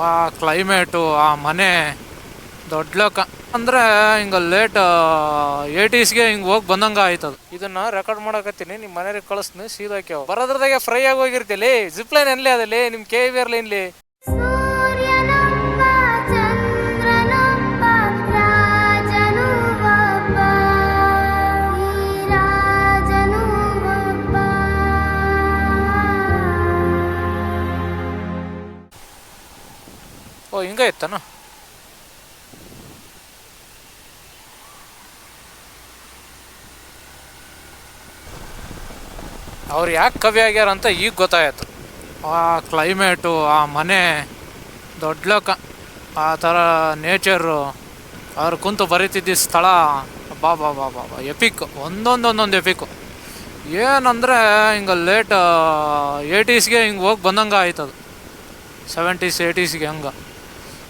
ಆ ಕ್ಲೈಮೇಟು ಆ ಮನೆ ದೊಡ್ಡ ಲೋಕ. ಅಂದರೆ ಹಿಂಗೆ ಲೇಟ್ ಏಟೀಸ್ಗೆ ಹಿಂಗೆ ಹೋಗಿ ಬಂದಂಗೆ ಆಯ್ತದ. ಇದನ್ನ ರೆಕಾರ್ಡ್ ಮಾಡಕತ್ತೀನಿ ನಿಮ್ಮ ಮನೆಯವ್ರಿಗೆ ಕಳಿಸ್ತೀನಿ ಸೀದಾಕ್ಯಾವ ಬರೋದ್ರದಾಗೆ ಫ್ರೈ ಆಗಿ ಹೋಗಿರ್ತೀಲಿ ಜಿಪ್ ಲೈನ್ ಎಲ್ಲಿ ಅದಲ್ಲಿ ನಿಮ್ಮ ಕೆ ವಿ ಆರ್ ಲೈನ್ಲಿ ಹಿಂಗ ಇತ್ತನ ಅವ್ರು ಯಾಕೆ ಕವಿ ಆಗ್ಯಾರ ಅಂತ ಈಗ ಗೊತ್ತಾಯಿತು. ಆ ಕ್ಲೈಮೇಟು ಆ ಮನೆ, ದೊಡ್ಡ ಲೋಕ, ಆ ಥರ ನೇಚರು ಅವ್ರು ಕುಂತು ಬರೀತಿದ್ದ ಸ್ಥಳ ಬಾ ಬಾ ಬಾ ಬಾ ಎಪಿಕ್ ಒಂದೊಂದು ಒಂದೊಂದು ಎಪಿಕ್ಕು ಏನಂದರೆ ಹಿಂಗೆ ಲೇಟ್ ಏಯ್ಟೀಸ್ಗೆ ಹಿಂಗೆ ಹೋಗಿ ಬಂದಂಗೆ ಆಯ್ತದು. ಸೆವೆಂಟೀಸ್ ಏಯ್ಟೀಸ್ಗೆ ಹಂಗೆ.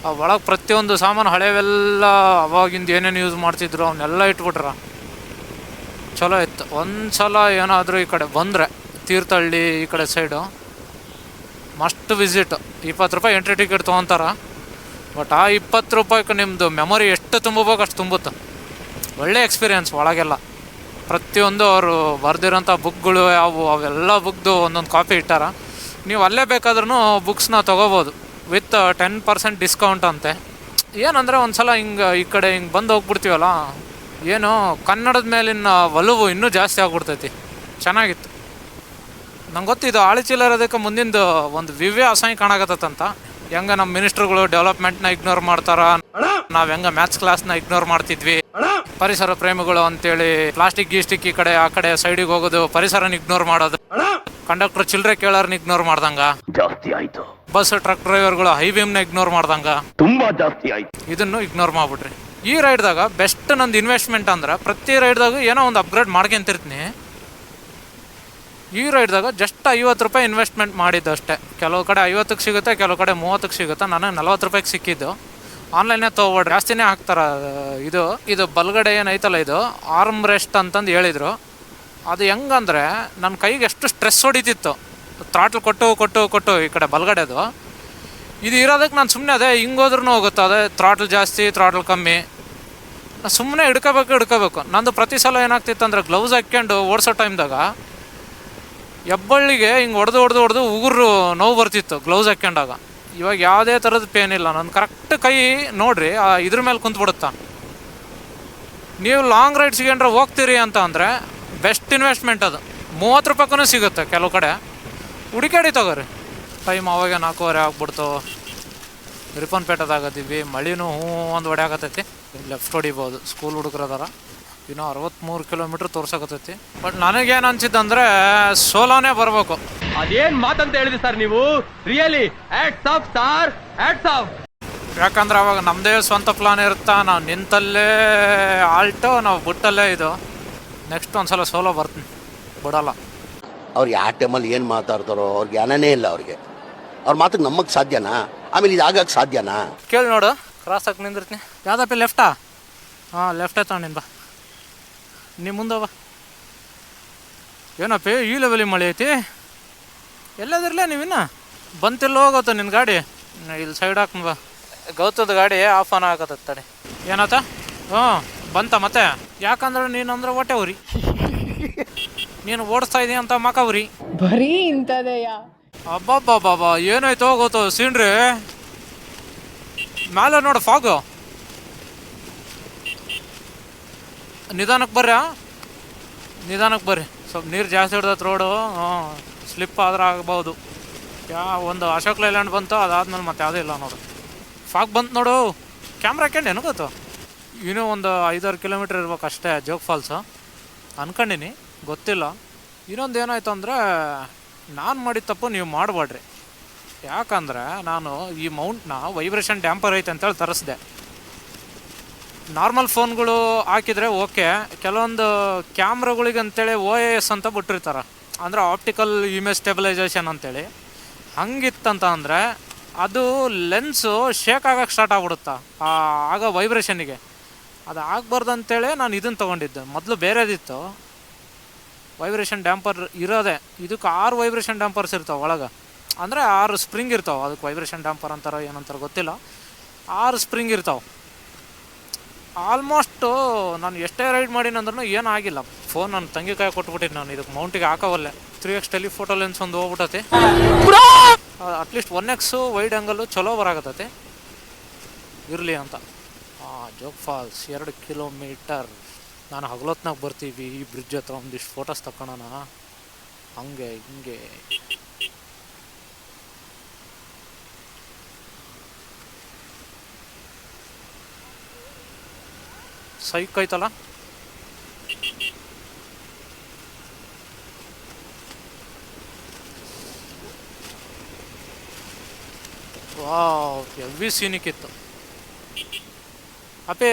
ಒಳಗೆ ಪ್ರತಿಯೊಂದು ಸಾಮಾನು ಹಳೆವೆಲ್ಲ ಅವಾಗಿಂದ ಏನೇನು ಯೂಸ್ ಮಾಡ್ತಿದ್ರು ಅವನ್ನೆಲ್ಲ ಇಟ್ಬಿಟ್ರ. ಚಲೋ ಇತ್ತು. ಒಂದು ಸಲ ಏನಾದರೂ ಈ ಕಡೆ ಬಂದರೆ, ತೀರ್ಥಹಳ್ಳಿ ಈ ಕಡೆ ಸೈಡು ಮಸ್ಟ್ ವಿಸಿಟ್ ಇಪ್ಪತ್ತು ರೂಪಾಯಿ ಎಂಟ್ರಿ ಟಿಕೆಟ್ ತೊಗೊತಾರ. ಬಟ್ ಆ ಇಪ್ಪತ್ತು ರೂಪಾಯಿಗೆ ನಿಮ್ಮದು ಮೆಮೊರಿ ಎಷ್ಟು ತುಂಬಬೇಕು ಅಷ್ಟು ತುಂಬುತ್ತೆ. ಒಳ್ಳೆ ಎಕ್ಸ್ಪೀರಿಯನ್ಸ್ ಒಳಗೆಲ್ಲ. ಪ್ರತಿಯೊಂದು ಅವರು ಬರೆದಿರೋಂಥ ಬುಕ್ಗಳು ಯಾವು, ಅವೆಲ್ಲ ಬುಕ್ದು ಒಂದೊಂದು ಕಾಪಿ ಇಟ್ಟಾರ. ನೀವು ಅಲ್ಲೇ ಬೇಕಾದ್ರೂ ಬುಕ್ಸ್ನ ತೊಗೋಬೋದು. ವಿತ್ ಟೆನ್ ಪರ್ಸೆಂಟ್ ಡಿಸ್ಕೌಂಟ್ ಅಂತೆ. ಏನಂದರೆ ಒಂದು ಸಲ ಹಿಂಗೆ ಈ ಕಡೆ ಹಿಂಗೆ ಬಂದು ಹೋಗ್ಬಿಡ್ತೀವಲ್ಲ, ಏನು ಕನ್ನಡದ ಮೇಲಿನ ಒಲವು ಇನ್ನೂ ಜಾಸ್ತಿ ಆಗ್ಬಿಡ್ತೈತಿ. ಚೆನ್ನಾಗಿತ್ತು. ನಂಗೆ ಗೊತ್ತಿದ್ದು ಆಳಿಚೀಲ ಇರೋದಕ್ಕೆ ಮುಂದಿಂದು ಒಂದು ವಿವ್ಯ ಅಸಹ್ಯ ಕಾಣಕತ್ತಂತ ಹೆಂಗ ನಮ್ಮ ಮಿನಿಸ್ಟರ್ಗಳು ನ ಇಗ್ನೋರ್ ಮಾಡ್ತಾರ? ನಾವ್ ಹೆಂಗ ಮ್ಯಾಥ್ಸ್ನ ಇಗ್ನೋರ್ ಮಾಡ್ತಿದ್ವಿ? ಪರಿಸರ ಪ್ರೇಮಿಗಳು ಅಂತೇಳಿ ಪ್ಲಾಸ್ಟಿಕ್ ಗೀಸ್ಟಿಕ್ ಈ ಕಡೆ ಆ ಕಡೆ ಸೈಡಿಗೆ ಹೋಗೋದು ಪರಿಸರನ ಇಗ್ನೋರ್ ಮಾಡೋದು. ಕಂಡಕ್ಟರ್ ಚಿಲ್ಲರೆ ಕೇಳೋರ್ನ ಇಗ್ನೋರ್ ಮಾಡ್ದಂಗ? ಜಾಸ್ತಿ ಆಯ್ತು. ಬಸ್ ಟ್ರಕ್ ಡ್ರೈವರ್ಗಳು ನ ಇಗ್ನೋರ್ ಮಾಡ್ದಂಗ? ತುಂಬಾ ಜಾಸ್ತಿ ಆಯ್ತು. ಇದನ್ನು ಇಗ್ನೋರ್ ಮಾಡ್ಬಿಟ್ರಿ. ಈ ರೈಡ್ದಾಗ ಬೆಸ್ಟ್ ನಂದು ಇನ್ವೆಸ್ಟ್ಮೆಂಟ್ ಅಂದ್ರೆ ಪ್ರತಿ ರೈಡ್ದಾಗ ಏನೋ ಒಂದು ಅಪ್ಗ್ರೇಡ್ ಮಾಡ್ಕೊಂತಿರ್ತೀನಿ. ಈ ರೈಡ್ದಾಗ ಜಸ್ಟ್ ಐವತ್ತು ರೂಪಾಯಿ ಇನ್ವೆಸ್ಟ್ಮೆಂಟ್ ಮಾಡಿದ್ದು ಅಷ್ಟೇ. ಕೆಲವು ಕಡೆ ಐವತ್ತಕ್ಕೆ ಸಿಗುತ್ತೆ, ಕೆಲವು ಕಡೆ ಮೂವತ್ತಕ್ಕೆ ಸಿಗುತ್ತೆ. ನನಗೆ ನಲ್ವತ್ತು ರೂಪಾಯಿಗೆ ಸಿಕ್ಕಿದ್ದು. ಆನ್ಲೈನೇ ತೊಗೊಬೇಡ್ರಿ ಜಾಸ್ತಿನೇ ಹಾಕ್ತಾರೆ, ಇದು ಇದು ಬಲ್ಗಡೆ ಏನೈತಲ್ಲ ಇದು ಆರ್ಮ್ ರೆಸ್ಟ್ ಅಂತಂದು ಹೇಳಿದರು. ಅದು ಹೆಂಗಂದರೆ ನನ್ನ ಕೈಗೆ ಎಷ್ಟು ಸ್ಟ್ರೆಸ್ ಹೊಡಿತಿತ್ತು. ತ್ರಾಟ್ಲ್ ಕೊಟ್ಟು ಕೊಟ್ಟು ಕೊಟ್ಟು ಈ ಕಡೆ ಬಲ್ಗಡೆದು. ಇದು ಇರೋದಕ್ಕೆ ನಾನು ಸುಮ್ಮನೆ ಅದೇ ಹಿಂಗೋದ್ರೂ ಹೋಗುತ್ತೆ, ಅದೇ ತ್ರಾಟ್ಲ್ ಜಾಸ್ತಿ ತ್ರಾಟ್ಲ್ ಕಮ್ಮಿ. ಸುಮ್ಮನೆ ಹಿಡ್ಕೋಬೇಕು ಹಿಡ್ಕೋಬೇಕು. ನಂದು ಪ್ರತಿ ಸಲ ಏನಾಗ್ತಿತ್ತು ಅಂದರೆ ಗ್ಲೌಸ್ ಹಾಕ್ಕೊಂಡು ಓಡಿಸೋ ಟೈಮ್ದಾಗ ಹೆಬ್ಬಳ್ಳಿಗೆ ಹಿಂಗೆ ಹೊಡೆದು ಹೊಡೆದು ಹೊಡೆದು ಉಗುರು ನೋವು ಬರ್ತಿತ್ತು ಗ್ಲೌಸ್ ಹಾಕೊಂಡಾಗ ಇವಾಗ ಯಾವುದೇ ಥರದ ಪೇನ್ ಇಲ್ಲ. ನನ್ನ ಕರೆಕ್ಟ್ ಕೈ ನೋಡ್ರಿ ಇದ್ರ ಮೇಲೆ ಕುಂತ್ಬಿಡುತ್ತಾ. ನೀವು ಲಾಂಗ್ ರೈಡ್ ಸಿಗಂಡ್ರೆ ಹೋಗ್ತೀರಿ ಅಂತ ಅಂದರೆ ಬೆಸ್ಟ್ ಇನ್ವೆಸ್ಟ್ಮೆಂಟ್ ಅದು. ಮೂವತ್ತು ರೂಪಾಯಿಗೂ ಸಿಗುತ್ತೆ ಕೆಲವು ಕಡೆ. ಹುಡುಕಾಡಿ ತಗೋರಿ. ಟೈಮ್ ಅವಾಗ ನಾಲ್ಕೂವರೆ ಆಗ್ಬಿಡ್ತು. ರಿಪನ್ಪೇಟದಾಗದೀವಿ ಮಳಿನೂ ಹ್ಞೂ ಒಂದು ಹೊಡ್ಯಾಕತ್ತೈತಿ ಲೆಫ್ಟ್ ಹೊಡಿಬೋದು. ಸ್ಕೂಲ್ ಹುಡುಗರದಾರ ಇನ್ನೂ ಅರವತ್ತ್ಮೂರು ಕಿಲೋಮೀಟ್ರ್ ತೋರ್ಸಕತ್ತೈತಿ. ಬಟ್ ನನಗೇನು ಅನ್ಸಿದ್ದಂದ್ರೆ ಸೋಲೋನೇ ಬರಬೇಕು. ಅದೇನ್ ಮಾತಂತ ಹೇಳಿದ್ರಿ ಸರ್ ನೀವು? Really hats off sir hats off ಯಾಕಂದ್ರೆ ಅವಾಗ ನಮ್ಮದೇ ಸ್ವಂತ ಪ್ಲಾನ್ ಇರುತ್ತಾ ನಾವು ನಿಂತಲ್ಲೇ ಆಲ್ಟೋ ನಾವು ಬಿಟ್ಟಲ್ಲೇ ಇದು. ನೆಕ್ಸ್ಟ್ ಒಂದ್ಸಲ ಸೋಲೋ ಬರ್ತೀನಿ. ಬಿಡಲ್ಲ. ಅವ್ರು ಯಾವ ಟೈಮಲ್ಲಿ ಏನು ಮಾತಾಡ್ತಾರೋ ಅವ್ರಿಗೆ ಜ್ಞಾನನೇ ಇಲ್ಲ ಅವ್ರಿಗೆ. ಅವ್ರ ಮಾತಿಗೆ ನಮಗೆ ಸಾಧ್ಯನಾ? ಆಮೇಲೆ ಇದು ಆಗಕ್ಕೆ ಸಾಧ್ಯನಾ? ಕೇಳಿ ನೋಡು. ಕ್ರಾಸ್ ಹಾಕಿ ನಿಂದಿರ್ತೀನಿ. ಯಾವ್ದಪ್ಪ ಲೆಫ್ಟಾ ಹಾಂ ಲೆಫ್ಟೇ ತಗೊಂಡಿನ್ ಬಾ ನೀ ಮುಂದವ ಬಾ ಏನಪ್ಪ ಈ ಲೆವೆಲಿ ಮಳೆ ಐತಿ? ಎಲ್ಲದಿರಲೇ ನೀವಿನ್ನ ಬಂತಿಲ್ಲ ಹೋಗೋತ ನಿನ್ನ ಗಾಡಿ. ಇಲ್ಲಿ ಸೈಡ್ ಹಾಕ್ಬ ಬಾ. ಗೌತದ ಗಾಡಿ ಆಫ್ ಆನ್ ಆಗತ್ತ ತಡಿ. ಏನತ್ತ ಹ್ಞೂ ಬಂತ ಮತ್ತೆ? ಯಾಕಂದ್ರೆ ನೀನು ಅಂದ್ರೆ ಹೊಟ್ಟೆ ಉರಿ. ನೀನು ಓಡಿಸ್ತಾ ಇದೀಯ ಅಂತ ಮಕ ಉರಿ. ಬರೀ ಇಂಥದೇಯ? ಅಬ್ಬಬ್ಬಬ್ಬಬ್ಬ ಏನಾಯ್ತು ಹೋಗೋತು ಸೀನ್ರಿ. ಮ್ಯಾಲೆ ನೋಡು ಫಾಗು. ನಿಧಾನಕ್ಕೆ ಬರ್ರಿ? ನಿಧಾನಕ್ಕೆ ಬರ್ರಿ. ಸ್ವಲ್ಪ ನೀರು ಜಾಸ್ತಿ ಹಿಡ್ದತ್ ರೋಡು ಹಾಂ ಸ್ಲಿಪ್ ಆದ್ರೆ ಆಗ್ಬೋದು. ಯಾ, ಒಂದು ಅಶೋಕ್ ಲೈಲ್ಯಾಂಡ್ ಬಂತು, ಅದಾದ್ಮೇಲೆ ಮತ್ತೆ ಯಾವುದೂ ಇಲ್ಲ ನೋಡು. ಫಾಗ್ ಬಂತು ನೋಡು. ಕ್ಯಾಮ್ರಾ ಹಾಕ್ಯಂಡೇನು ಗೊತ್ತು? ಇನ್ನೂ ಒಂದು ಐದಾರು ಕಿಲೋಮೀಟ್ರ್ ಇರ್ಬೇಕು ಅಷ್ಟೇ, ಜೋಗ್ ಫಾಲ್ಸು. ಅನ್ಕೊಂಡಿನಿ, ಗೊತ್ತಿಲ್ಲ. ಇನ್ನೊಂದು ಏನಾಯ್ತು ಅಂದರೆ, ನಾನು ಮಾಡಿದ ತಪ್ಪು ನೀವು ಮಾಡಬೇಡ್ರಿ ಯಾಕಂದರೆ, ನಾನು ಈ ಮೌಂಟ್ನ ವೈಬ್ರೇಷನ್ ಡ್ಯಾಂಪರ್ ಐತೆ ಅಂತೇಳಿ ತರಿಸ್ದೆ. ನಾರ್ಮಲ್ ಫೋನ್ಗಳು ಹಾಕಿದರೆ ಓಕೆ. ಕೆಲವೊಂದು ಕ್ಯಾಮ್ರಾಗಳಿಗೆ ಅಂತೇಳಿ ಓ ಎ ಎಸ್ ಅಂತ ಬಿಟ್ಟಿರ್ತಾರೆ. ಅಂದರೆ ಆಪ್ಟಿಕಲ್ ಇಮೇಜ್ ಸ್ಟೆಬಿಲೈಸೇಷನ್ ಅಂತೇಳಿ. ಹಂಗಿತ್ತಂತ ಅಂದರೆ ಅದು ಲೆನ್ಸು ಶೇಕ್ ಆಗೋಕ್ಕೆ ಸ್ಟಾರ್ಟ್ ಆಗ್ಬಿಡುತ್ತಾ ಆಗ ವೈಬ್ರೇಷನ್ನಿಗೆ. ಅದು ಆಗಬಾರ್ದು ಅಂತೇಳಿ ನಾನು ಇದನ್ನು ತೊಗೊಂಡಿದ್ದೆ. ಮೊದಲು ಬೇರೆದಿತ್ತು. ವೈಬ್ರೇಷನ್ ಡ್ಯಾಂಪರ್ ಇರೋದೆ. ಇದಕ್ಕೆ ಆರು ವೈಬ್ರೇಷನ್ ಡ್ಯಾಂಪರ್ಸ್ ಇರ್ತಾವೆ ಒಳಗೆ. ಅಂದರೆ ಆರು ಸ್ಪ್ರಿಂಗ್ ಇರ್ತಾವೆ. ಅದಕ್ಕೆ ವೈಬ್ರೇಷನ್ ಡ್ಯಾಂಪರ್ ಅಂತಾರೋ ಏನಂತಾರೋ ಗೊತ್ತಿಲ್ಲ. ಆರು ಸ್ಪ್ರಿಂಗ್ ಇರ್ತಾವೆ. ಆಲ್ಮೋಸ್ಟು ನಾನು ಎಷ್ಟೇ ರೈಡ್ ಮಾಡೀನಿ ಅಂದ್ರೂ ಏನೂ ಆಗಿಲ್ಲ. ಫೋನ್ ನನ್ನ ತಂಗಿ ಕೈ ಕೊಟ್ಬಿಟ್ಟಿನಿ ನಾನು ಇದಕ್ಕೆ ಮೌಂಟಿಗೆ ಹಾಕೋವಲ್ಲೆ. ತ್ರೀ ಎಕ್ಸ್ ಟೆಲಿಫೋಟೋ ಲೆನ್ಸ್ ಒಂದು ಹೋಗ್ಬಿಟ್ಟತಿ at least one x wide angle ಚಲೋ ಬರಾಗತ್ತತಿ ಇರಲಿ ಅಂತ. ಜೋಗ್ ಫಾಲ್ಸ್ ಎರಡು ಕಿಲೋಮೀಟರ್ ನಾನು ಹಗಲೊತ್ನಾಗ ಬರ್ತೀವಿ ಈ ಬ್ರಿಡ್ಜ್ ಹತ್ರ ಒಂದಿಷ್ಟು ಫೋಟೋಸ್ ತಗೊಳೋಣ ಹಂಗೆ ಹಿಂಗೆ. ಸೈಕ್ ಐತಲ್ಲ ವಾವ್ ಎವ್ವಿ ಸೀನಿಕ್ ಇತ್ತು ಅಪ್ಪೆ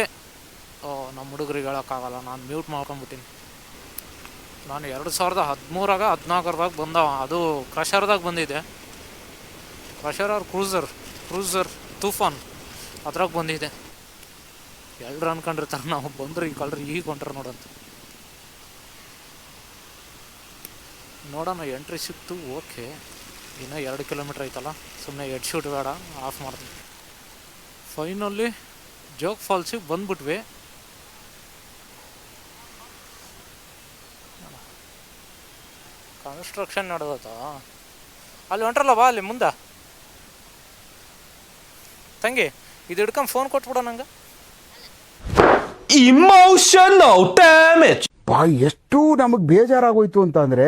ಓ ನಮ್ಮ ಹುಡುಗರಿಗೆ ಹೇಳೋಕ್ಕಾಗಲ್ಲ ನಾನು ಮ್ಯೂಟ್ ಮಾಡ್ಕೊಂಬಿಟ್ಟಿನಿ ನಾನು ಎರಡು ಸಾವಿರದ ಹದಿಮೂರಾಗ ಹದಿನಾಲ್ಕರದಾಗ ಬಂದವ ಅದು ಕ್ರಷರ್ದಾಗ ಬಂದಿದೆ ಕ್ರಷರ್ ಅವ್ರ ಕ್ರೂಸರ್ ಕ್ರೂಸರ್ ತೂಫಾನ್ ಅದ್ರಾಗ ಬಂದಿದೆ ಎಲ್ರು ಅನ್ಕೊಂಡಿರ್ತಾರೆ, ನಾವು ಬಂದ್ರೆ ಈ ಕಳ್ರಿ ಈಗ ಹೊಂಟ್ರೆ ನೋಡಂತ ನೋಡೋಣ, ಎಂಟ್ರಿ ಸಿಕ್ತು, ಓಕೆ. ಇನ್ನೂ ಎರಡು ಕಿಲೋಮೀಟ್ರ್ ಐತಲ್ಲ ಸುಮ್ಮನೆ ಎಡ್ ಶೂಟ್ ಬೇಡ ಆಫ್ ಮಾಡ್ತೀನಿ. ಫೈನಲ್ಲಿ ಜೋಗ್ ಫಾಲ್ಸಿಗೆ ಬಂದ್ಬಿಟ್ವಿ. ಕನ್ಸ್ಟ್ರಕ್ಷನ್ ನಡೆದತ್ತ ಅಲ್ಲಿ ಹೊಂಟ್ರಲ್ಲ, ಬಾ ಅಲ್ಲಿ ಮುಂದೆ. ತಂಗಿ, ಇದು ಹಿಡ್ಕೊಂಡು ಫೋನ್ ಕೊಟ್ಬಿಡೋ ನಂಗೆ. Emotional ಡ್ಯಾಮೇಜ್ ಬಾ ಎಷ್ಟು ನಮಗೆ ಬೇಜಾರಾಗೋಯ್ತು ಅಂತಂದ್ರೆ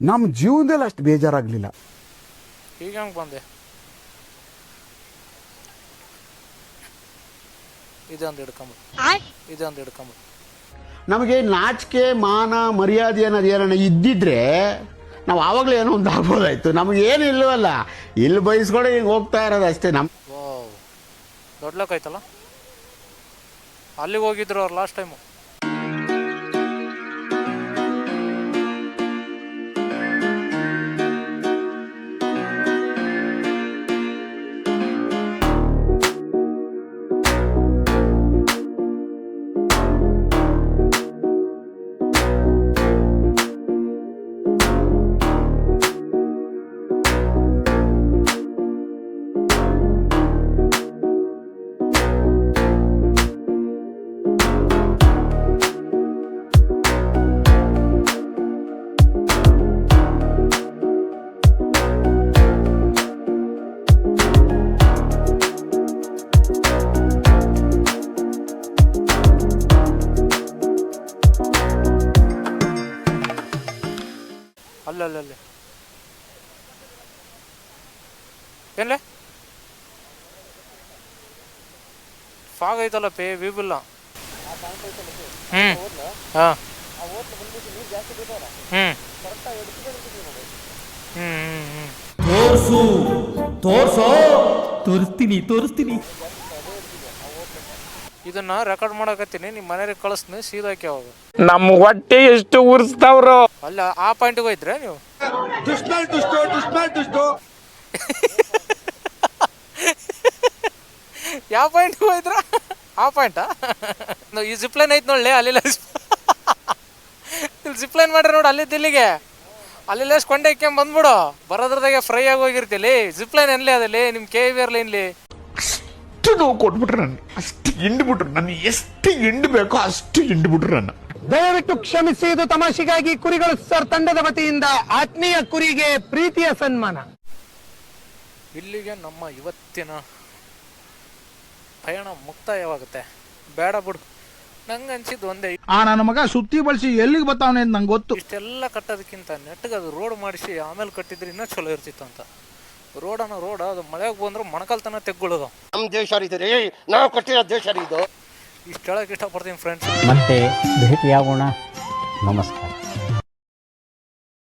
ನಮ್ಮ ಜೀವನದಲ್ಲಿ ಅಷ್ಟು ಬೇಜಾರಾಗ್ಲಿಲ್ಲ. ಈಗ ಹೆಂಗೆ ಬಂದೆ? ಇದೊಂದು ಹಿಡ್ಕೊಂಬ ಇದೊಂದು ಹಿಡ್ಕೊಂಬ ನಮಗೆ ನಾಚಿಕೆ ಮಾನ ಮರ್ಯಾದೆ ಅನ್ನೋದು ಏನನ್ನ ಇದ್ದಿದ್ರೆ ನಾವು ಆವಾಗಲೇ ಏನೋ ಒಂದು ಆಗ್ಬೋದಾಯ್ತು. ನಮಗೆ ಏನು ಇಲ್ಲವಲ್ಲ ಇಲ್ಲಿ ಬಯಸ್ಕೊಂಡು ಹಿಂಗೆ ಹೋಗ್ತಾ ಇರೋದು ಅಷ್ಟೇ ನಮ್ಮ ವಾವ್. ದೊಡ್ಡಲಕ್ಕಾಯ್ತಲ್ಲ ಅಲ್ಲಿಗೆ ಹೋಗಿದ್ರು ಅವ್ರು ಲಾಸ್ಟ್ ಟೈಮು ಏನ್ಲೆ? ಫಾಗ್ ಐತಲ್ಲ ಪೇ ವಿಬಿಲ್ಲ ಹ್ಞೂ ಹಾಂ. ಹ್ಞೂ ಹ್ಞೂ ಹ್ಞೂ ತೋರ್ಸು. ತೋರ್ಸೋ. ತೋರಿಸ್ತೀನಿ ತೋರಿಸ್ತೀನಿ. ಇದನ್ನ ರೆಕಾರ್ಡ್ ಮಾಡಕತ್ತೀನಿ ನಿಮ್ಮ ಮನೆಯವ್ರಿಗೆ ಕಳಿಸ್ತೀನಿ ಸೀದಾಕಿ ಅವಾಗ. ನಮ್ಮ ಹೊಟ್ಟೆ ಎಷ್ಟು ಉರ್ಸ್ತಾವ್ರೋ. ಅಲ್ಲ ಆ ಪಾಯಿಂಟ್ಗೆ ಹೋಯ್ತ್ರೆ ನೀವು? ಯಾವ ಪಾಯಿಂಟ್ ಹೋಯ್ತ್ರ? ಆ ಪಾಯಿಂಟಾ ಈ ಜಿಪ್ಲೈನ್ ಐತೆ ನೋಡಲಿ ಅಲ್ಲಿಲ್ಲ ಇಲ್ಲಿ ಜಿಪ್ಲೈನ್ ಮಾಡ್ರಿ ನೋಡಿ ಅಲ್ಲಿದ್ದ ಅಲ್ಲಿ ಲೇಸ್ ಕೊಂಡೆ ಇಕ್ಕೊಂಡ್ ಬಂದ್ಬಿಡು. ಬರೋದ್ರದಾಗೆ ಫ್ರೈ ಆಗಿ ಹೋಗಿರ್ತಿಲಿ ಜಿಪ್ಲೈನ್ ಎನ್ಲಿ ಅದಲ್ಲಿ ನಿಮ್ ಕೆ ವಿ ಲೈನ್ಲಿ ಅಷ್ಟು ನೋವು ಕೊಟ್ಬಿಟ್ರು ನನ್ನ ಅಷ್ಟು ಹಿಂಡ್ಬಿಟ್ರು. ನನ್ನ ಎಷ್ಟು ಹಿಂಡ್ಬೇಕೋ ಅಷ್ಟು ಹಿಂಡ್ಬಿಟ್ರು ನನ್ನ. ದಯವಿಟ್ಟು ಕ್ಷಮಿಸಿ ಇದು ತಮಾಷೆಗಾಗಿ ಕುರಿಗಳು ಸರ್ ತಂಡದ ವತಿಯಿಂದ ಆತ್ಮೀಯ ಕುರಿಗೆ ಪ್ರೀತಿಯ ಸನ್ಮಾನ. ಇಲ್ಲಿಗೆ ನಮ್ಮ ಇವತ್ತಿನ ಪಯಣ ಮುಕ್ತಾಯವಾಗುತ್ತೆ. ಬೇಡ ಬಿಡು. ನಂಗೆ ಅನ್ಸಿದ್ದು ಒಂದೇ. ಆ ನನ್ನ ಮಗ ಸುತ್ತಿ ಬಳಸಿ ಎಲ್ಲಿಗೆ ಬರ್ತಾವನೆ ಅಂತ ನಂಗೆ ಗೊತ್ತು. ಇಷ್ಟೆಲ್ಲ ಕಟ್ಟೋದಕ್ಕಿಂತ ನೆಟ್ಟಗೆ ಅದು ರೋಡ್ ಮಾಡಿಸಿ ಆಮೇಲೆ ಕಟ್ಟಿದ್ರೆ ಇನ್ನೂ ಚಲೋ ಇರ್ತಿತ್ತು ಅಂತ. ರೋಡನ ರೋಡ್ ಅದು ಮಳೆಗೆ ಬಂದ್ರೆ ಮೊಣಕಾಲ್ತನ ತೆಗ್ಗೊಳ್ಳೋದು ನಮ್ಮ ದೇಶ ರೀ ನಾವು ಕಟ್ಟಿರೋ ದೇಶ ರೀ ಇದು. ಇಷ್ಟು ಹೇಳಕ್ಕೆ ಇಷ್ಟಪಡ್ತೀನಿ ಫ್ರೆಂಡ್ಸ್ ಮತ್ತೆ ಭೇಟಿಯಾಗೋಣ. ನಮಸ್ಕಾರ.